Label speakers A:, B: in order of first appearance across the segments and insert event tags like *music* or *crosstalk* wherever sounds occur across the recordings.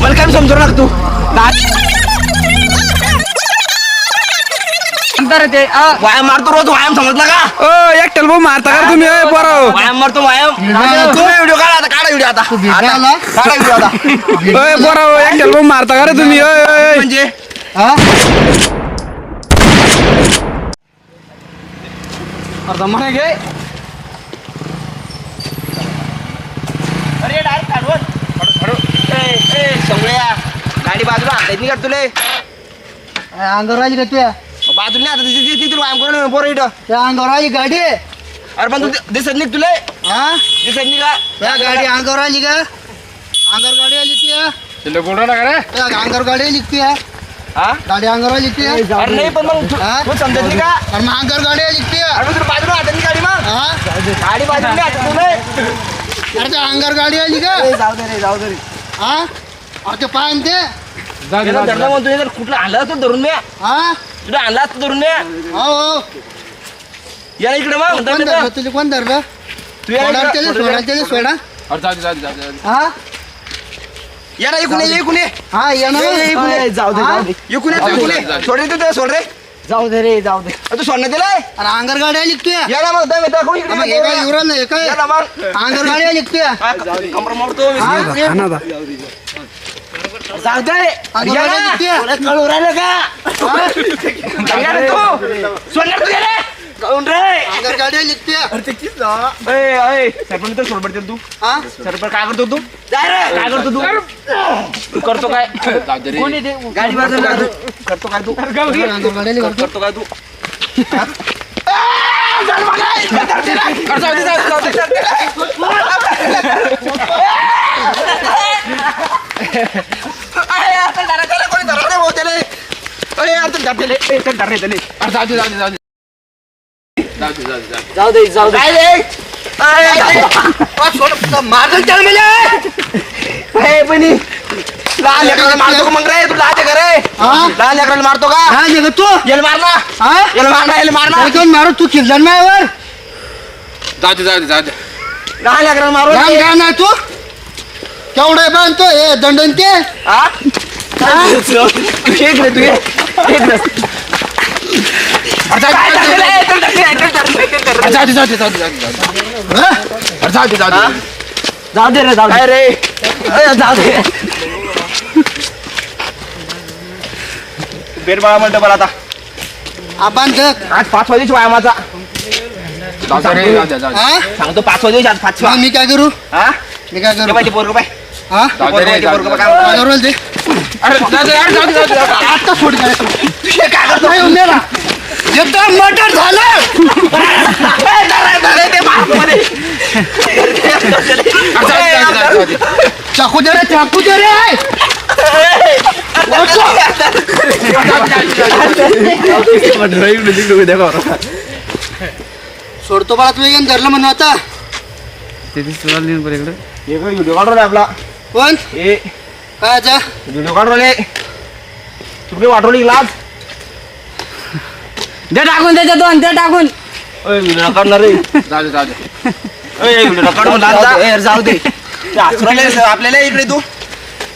A: मला काय समजू नका तू. व्यायाम मारतो रोज व्यायाम समजला का?
B: ओ एकट्याला भाऊ मारता का तुम्ही? ओय पोराव
A: व्यायाम मारतो व्यायाम. तुम्ही व्हिडिओ काढा आता काढा व्हिडिओ आता. आता, काढा व्हिडिओ आता. *laughs*
B: ओय पोराव एकट्याला भाऊ मारता का रे तुम्ही? ओय ओय, ओय.
A: म्हणजे?
B: अर्धा म्हणे घे
A: अरे डायरेक्ट काढवण ए, गाडी बाजूला हातायत नाही का तुले
C: अंगावर आली का तुया?
A: बाजूला नाही आता तिथे तिथे तुला व्यायाम करून पोरं इथं.
C: त्या अंगावर आली गाडी?
A: अरे पण तू दिसत नाही का तुले.
C: हा?
A: दिसत नाही का
C: त्या गाडी अंगावर आली का? अंगावर गाडी आली तुया?
D: तिला गोडा नका रे.
C: त्या अंगावर गाडी आली तुया?
A: हा?
C: गाडी अंगावर आली तुया?
A: अरे नाही पण मग तू
C: हा?
A: तू समजत नाही का?
C: मग अंगावर गाडी आली तुया?
A: अरे मग तुला बाजूला हातात नाही गाडी मग.
C: हा?
A: गाडी बाजूला नाही हातात तुले.
C: अरे त्या अंगावर गाडी आली का?
A: जाऊ दे रे जाऊ दे रे.
C: हा? अरे ते पाय आणि ते
A: धरलं म्हणतो हे जर कुठलं आणलं असतं धरून मी
C: हा
A: तुला आणलं असतं धरून मी
C: हो हो
A: या इकडे मग
C: कोण धरलं. तुझे कोण धरलं
A: तू या
C: सोडा
A: इकडे.
C: त्याला सोडा त्याला सोडा
D: अरे जा दे, जा दे, जा दे, जा दे.
C: हा
A: या ना इकडे ये इकडे
C: हा ये ना
A: ये, ये, इकडे.
C: हा?
A: जाऊ दे जाऊ दे इकडे तू इकडे सोड रे तू त्याला सोड रे
C: जाऊ दे रे जाऊ दे
A: तू सोडण्यात दिलाय
C: अरे अंगावर गाडी आली का तुया
A: या ना मग दम येतं कोण इकडे
C: मग
A: ये,
C: एका
A: या.
C: युवराज नाही काय
A: या ना मग
C: अंगावर गाडी आली का तुया
A: हा, कमर मोडतो मी.
B: हा आता.
A: जाऊ दे
C: अंगावर
A: या
C: गाडी
A: ना.
C: आली का तुया
A: तुला कळू राहिलं का सोडणार तू रे कळून रे
C: अंगावर गाडी आली का तुया
A: ए, ए, सरपंच तर सोड पडतील तू
C: हा
A: सरपंच काय करतो तू काय करतो तू तू करतो काय. गाडी करतो काय तू करतो काय तू
D: अरे जाऊ दे, जाऊ दे.
A: लहान लेकराला मारतो का मग रे? तू लहान लेकर रे
C: हा?
A: लहान लेकराला मारतो का?
C: हा तू?
A: याला
C: हा?
A: याला मार ना याला मार?
C: कोण तू खिरजण मायावर?
D: जाऊ दे, जाऊ दे, जाऊ दे.
A: लहान लेकराला मारू
C: काय तू. केवढे बांधतो हे दंडन ते?
A: हा? तू *laughs* एक रे तू एक
D: जाऊ दे,
A: रे जाऊ दे. रे अरे, जाऊ दे बेट बाळा म्हणतो मला आता
C: आपण
A: आज पाच वाजेची व्यायामाचा सांगतो पाच वाजेची आज पाच
C: मग मी काय करू?
A: हा?
C: मी काय करू
A: पाहिजे पोरग पाय
C: हा?
D: दे. अरे जाऊ दे, अरे जाऊ दे, जाऊ दे, जाऊ दे.
C: आता सोड काय नाही उमेरा एकदम मटर झालं
D: अरे जाऊ दे, जाऊ दे, जाऊ दे.
C: चाकू दे रे चाकू दे रे सोडतो बाळा तू येऊन धरलं म्हणून आता
A: व्हिडिओ काढून आपला
C: कोण
A: ए
C: काय आता
A: व्हिडिओ काढून रे तुम्ही वाटवली लाज.
B: दे टाकून त्याच्यातून ते टाकून.
A: व्हिडिओ काढणार रे.
D: जाऊ दे, जाऊ दे.
A: व्हिडिओ काढून लाज जाऊ दे. ते हसरायले सर, आपल्याला इकडे तू.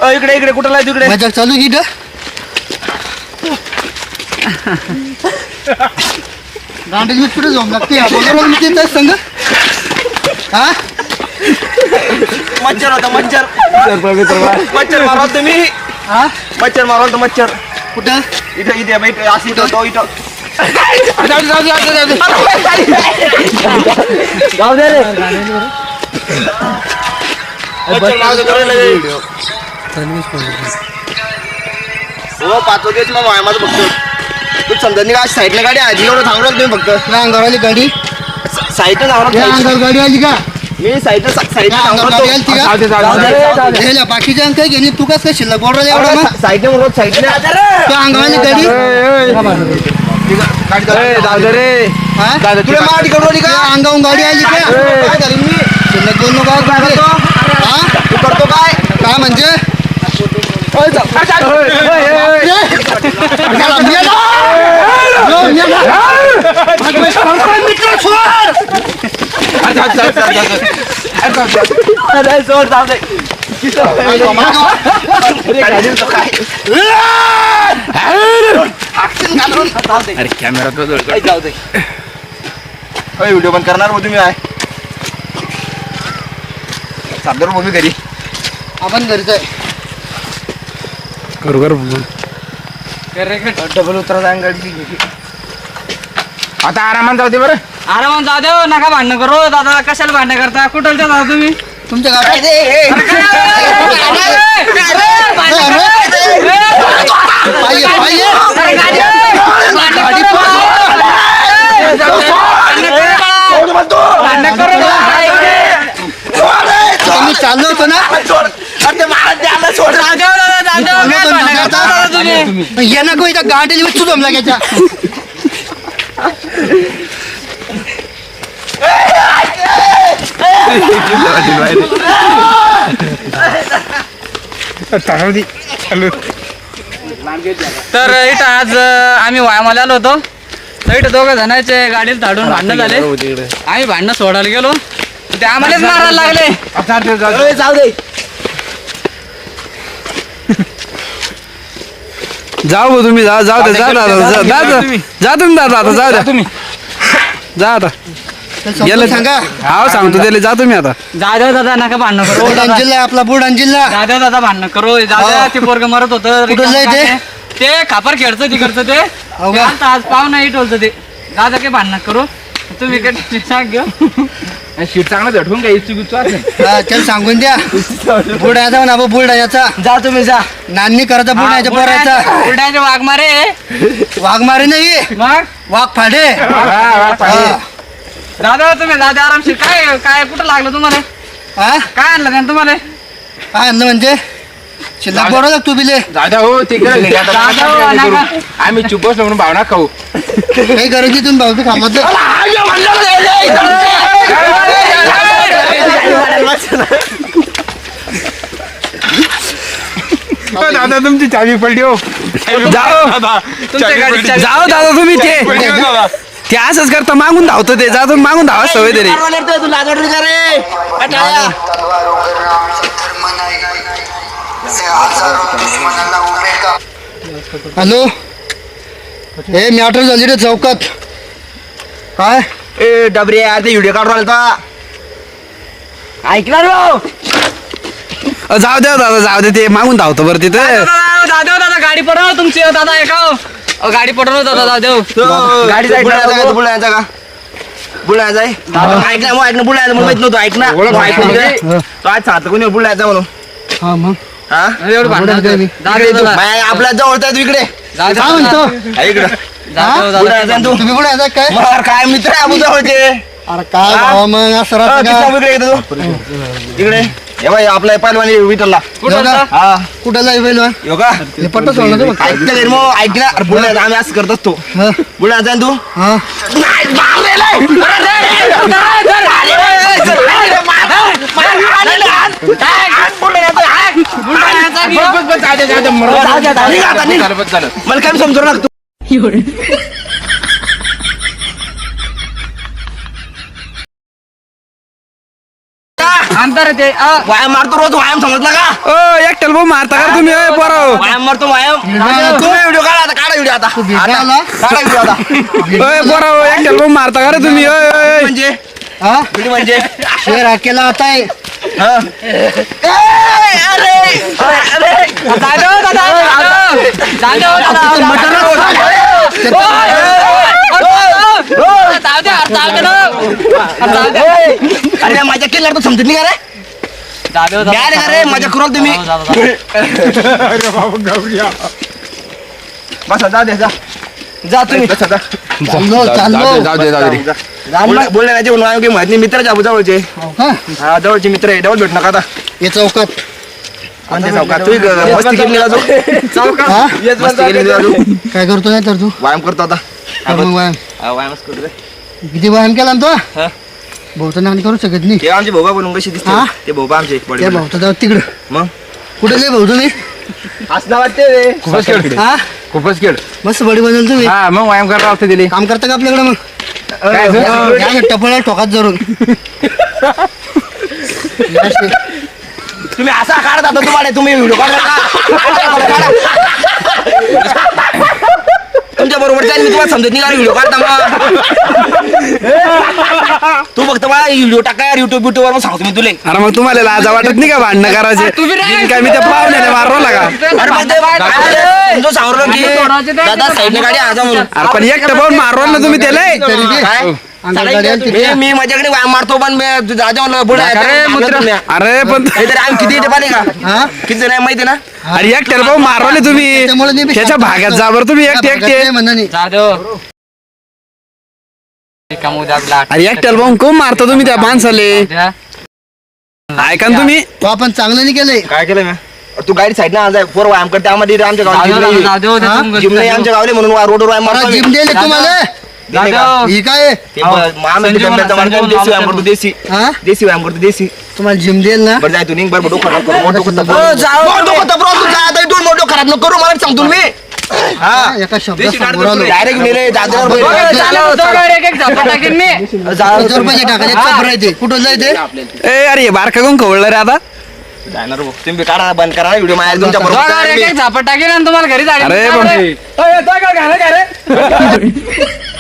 A: अ, इकडे इकडे कुठं लाय तू इकडे?
C: मजाक चालू की इथं? गांडील मी कुठे जाऊन लागते. संग. हा?
A: मच्छर होता मच्छर. मच्छर मारवा तुम्ही
C: हा?
A: मच्छर मारवा होता मच्छर.
C: कुठं?
A: इथं इथे बैठ अशी इथं तो इथं.
D: जाऊ दे,
A: रे. मच्छर. हो पाच वाजेच मग वाया माझं फक्त. तू समजा नाही का साईडला गाडी आजी एवढं थांबलो तुम्ही फक्त?
C: गाडी.
A: साईडला
C: अंगावर गाडी आली का?
A: मी साईडला साईडला.
C: हे बाकीच्या अंक काय घेणे तू कस काय शिल्लक बोर्ड एवढा मग
A: साईडला म्हणून साईडला
C: गाडी
A: रे
C: हा
A: तुला माटी कडू आली
C: त्या
A: का
C: अंगावून गाडी आली का
A: काय झाली मी
C: शिल्लक दोन नको
A: काय करतो
C: हा
A: तू करतो काय
C: काय म्हणजे
D: अरे
A: कॅमेरा जाऊ दे. व्हिडिओ पण करणार हो तुम्ही आहे. चादर मग घरी.
C: आपण घरीच आहे.
B: करू करू
A: डबल उतरा आता आरामात जाऊ दे बरं
B: अरे मग जाऊ देऊ नका भांडणं करू दादा कशाला भांडणं करता कुठं दादा तुम्ही
C: तुमच्या गावात चाललो होतो ना ये ना को इथं गाडी लिहून तू जमला घ्यायच्या
B: तर इथं आज आम्ही वायामाला आलो होतो. तर इथं दोघं जणांचे गाडीला धाडून भांडणं झाले. आम्ही भांडणं सोडायला गेलो. ते आम्हालाच मारायला लागले.
A: जाऊ दे.
B: जाऊ भाऊ तुम्ही जा जाऊ दे जा दादा जा जा जा जा तुम्ही दादा आता जाऊ द्या तुम्ही. जा आता. गेलं
C: सांगा.
B: हा सांगतो त्याला जा तुम्ही आता. जा द्या दादा नका भांडणं करू.
C: बुलढाणा जिल्हा आपला बुलढाणा जिल्हा.
B: द्या दादा भांडणं करू. द्या ते पोरग मरत होतं.
C: कुठं जायचे?
B: ते? खापर खेळचं तिकडचं ते.
C: हो
B: ते
C: का?
B: आज पाव नाही ठेवलं ते. दादा काही भांडणं करू. तुम्ही काय सांग घेऊ
A: शीट चांगलं झटून काय इच्छू गुच्चू असेल
C: हा, चल सांगून द्या. बुलढाण्याचा म्हणा बा बुलढाण्याचा
A: जा तुम्ही जा.
C: नांदणी करायचा बुलढाण्याच्या पोराचा.
B: उलट्याचे वाघ मारे.
C: वाघमारे नाही.
B: मग?
C: वाघ फाडे. हा.
B: दादा तुम्ही दादा आरामशीर. काय काय कुठं लागलं तुम्हाला?
C: हा?
B: काय आणलं त्यानं तुम्हाला?
C: काय आणलं म्हणजे? शिल्लक बरोबर तू बिले?
A: दादा हो ते गेलं घरी आता
B: दादा हो,
A: काय करू?
B: नका.
A: आम्ही चुप बसलो म्हणून भावना खाऊ.
C: काही गरज नाही तुम्ही भाऊ कामात
B: दादा तुमची चावी पडली हो. जाओ. तुमच्या गाडीची चावी- जाओ दादा तुम्ही ते. ते असंच करता मागून धावतो ते. जातो मागून धावा सवय तरी.
C: हॅलो. हे मॅटर झाली रे चौकात. काय?
A: ए डबरे यार ते व्हिडिओ काढून आलता ऐकणार भाऊ
B: अ, जाऊ द्या दादा जाऊ दे ते मागून धावतो बरं तिथं दादा दादा गाडी पडव तुमची दादा ऐका गाडी पडव दादा जाऊ देऊ
A: गाडी बुलायचा का बुलायचा का बुलायचा आहे ऐक ना मग ऐक ना बुलायचं मला माहीत नव्हतं. तो आज कोणी म्हणून
C: हा मग
A: हा
B: एवढं भांडण दे दादा.
A: बाय, इकडे
B: दे दादा.
A: हा, इकडं
B: जाऊ
C: तुम्ही कुठे काय
A: मित्र आहे
C: अरे काय भावा मग असं राहतं का?
A: इकडे येतो तू इकडे हे बाई आपला पहिलवानी विठ्ठलला
B: कुठं
C: दादा.
B: होता?
A: हा
C: कुठं जाईल बैल वा?
A: यो का
C: हे पट्टा सोडलं तू
A: ऐक ना रे मग ऐक ना अरे बुलायचा आम्ही असं करत असतो
C: हा
A: ना तू
C: हा
A: नाही, मारलेलं आहे. अरे, अरे, अरे, अरे, अरे, अरे, अरे, मार, मार, मारलेलं आहे. हाक, हाक, बुलढाण्याचं, हाक.
B: बुलढाण्याचा घेऊ.
A: बस, बस, जाऊ दे, जाऊ दे, मरू दे. निघ आता, निघ. मला काय समजू लागतो
B: अंतर ते अ,
A: व्यायाम मारतो रोज व्यायाम समजला का?
B: ओ एकट्याला भाऊ मारता का तुम्ही अय, पोरं?
A: व्यायाम मारतो व्यायाम. तुम्ही व्हिडिओ काढा आता काढा व्हिडिओ आता? आता, काढा व्हिडिओ आता.
B: ओय पोरं एकट्याला भाऊ मारता का रे तुम्ही? ओय, ओय, ओय.
A: म्हणजे?
C: हा
A: व्हिडिओ म्हणजे?
C: शेर आता
A: हा. अरे
B: जाऊ दादा, ना.
A: माझ्या केल्यावर तर समजत नाही का रे अरे रे का रे माझ्या करू तुम्ही
B: जाऊ बाबा जाऊ दे.
A: बस जा दे जा जा तुम्ही.
C: चाललो चाललो
A: जाऊ दे जाऊ दे बोल- बोलण्याचे म्हणून आम्ही काही माहीत नाही मित्र जाबू जवळचे.
C: हा.
A: हा जवळचे मित्र आहे. डबल भेट नका आता.
C: हे चौकात.
A: कोणत्या चौकात? तुम्ही ग- मस्ती केली ना तू
C: हा?
A: मस्ती केली ना तू
C: काय करतो नाही तर तू?
A: व्यायाम करतो आता.
C: कर मग व्यायाम.
A: हा.
C: किती व्यायाम केला ना
A: हा.
C: तो भाऊचं नाणी करू शकत नाही.
A: ते आमचे भोबा बनून कशी दिसते.
C: हा?
A: ते भोबा आमचे
C: त्या
A: बडे
C: भाऊचं जाऊ तिकडं.
A: मग?
C: कुठे लय भाऊ तुम्ही?
A: असं वाटते रे.
C: हा?
D: खूपच खेळ.
C: मस्त बडी बनवलं तुम्ही.
D: हा मग व्यायाम करायला लागते दिली
C: काम करता का आपल्याकडे मग?
D: काय असं?
C: या टपळा ठोकात जरूर.
A: तुम्ही असा काढत आता तुम्हाला तुम्ही व्हिडिओ काढता तुमच्या बरोबर जाईल मी तुम्हाला समजत नाही का व्हिडिओ काढता मग. तू फक्त मला व्हिडिओ टाका यार युट्यूब युट्यूब वर मग सांगतो मी तुले.
D: अरे मग तुम्हाला लाजा वाटत नाही का भांडणं करायचे? काय मी त्या पाहुण्याने मारवला का
A: अरे मग ते अरे, तुमचं सांगलो की दादा साईडने गाडी आजा म्हणून.
D: अरे पण एकटं पाहून मारवलं ना तुम्ही त्याला?
A: काय?
C: आली
A: मी मी माझ्याकडे वाय मारतो पण मी राजा म्हणलं पुढे
B: अरे, मित्र.
D: अरे पण
A: आम्ही किती येते पाहिजे का?
C: हा?
A: किती जण आहे माहिती ना?
D: अरे एकट्याला पाहून मारवले तुम्ही. त्याच्या भागात. जा बरं तुम्ही एकटे एकटे.
C: नाही म्हणा नाही.
D: अरे एकट्याला पाहून कोण मारता तुम्ही त्या माणसाले. ऐका ना तुम्ही
C: तो आपण चांगलं नाही केलंय
A: काय केलं मी तू गाडी साईड ना आज पोर व्यायाम करते आम्हाला आमच्या
C: हा?
A: नाही आमच्या गावले म्हणून वा- रोडवर व्यायाम मारतो
C: जिम दिले तुम्हाला. ही काय
A: देशी व्यायाम. करतो देशी
C: हा
A: देशी व्यायाम करतो देशी
C: तुम्हाला जिम देईल ना
A: बरं जाय तू निघ बरं डोकं नको करू, मोठं डोकं नको
C: हो,
A: करू.
C: जाऊ.
A: मोठं डोकं नको करू, तू जा आता इथून मोठं डोकं खराब नको करू मला सांगतो मी हा.
C: एका शब्दात.
A: डायरेक्ट नेले
C: कुठं जायचे?
D: ए अरे बारका कोण खवळलं रे आता?
A: जाणार. तुम्ही काढा बंद करा. व्हिडिओ माझ्या तुमच्या
B: दोघं
A: बरोबर
B: एक एक झापा टाकीन आणि तुम्हाला घरी
D: अरे पण- *laughs*